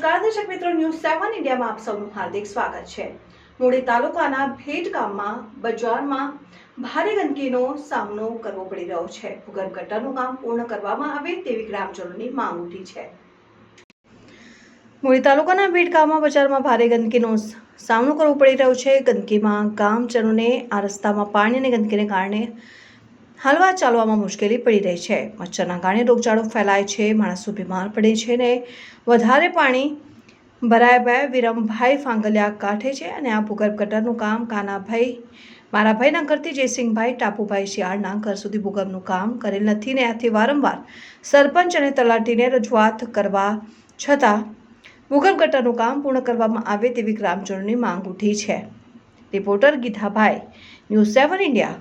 News સેવન ઇન્ડિયામાં આપ સૌનું હાર્દિક સ્વાગત છે. મૂળી તાલુકાના ભેટ ગામમાં, બજારમાં ભારે ગંદકીનો સામનો કરવો પડી રહ્યો છે. ભૂગર્ભ ગટરનું કામ પૂર્ણ કરવામાં આવે તેવી ગ્રામજનોની માંગ ઉઠી છે. મૂળી તાલુકાના ભેટ ગામમાં, બજારમાં ભારે ગંદકીનો સામનો કરવો પડી રહ્યો છે. ગંદકીમાં ગામજનોને આ રસ્તામાં પાણી અને ગંદકીને કારણે હાલવા ચાલવામાં મુશ્કેલી પડી રહી છે. મચ્છરના કારણે રોગચાળો ફેલાય છે, માણસો બીમાર પડે છે ને વધારે પાણી ભરાય બે વિરમભાઈ ફાંગલિયા કાંઠે છે અને આ ભૂગર્ભ ગટરનું કામ કાનાભાઈ મારાભાઈના ઘરથી જયસિંહભાઈ, ટાપુભાઈ શિયાળના ઘર સુધી ભૂગર્ભનું કામ કરેલ નથી ને આથી વારંવાર સરપંચ અને તલાટીને રજૂઆત કરવા છતાં ભૂગર્ભ ગટરનું કામ પૂર્ણ કરવામાં આવે તેવી ગ્રામજનોની માંગ ઉઠી છે. Reporter Geetabhai, news seven India.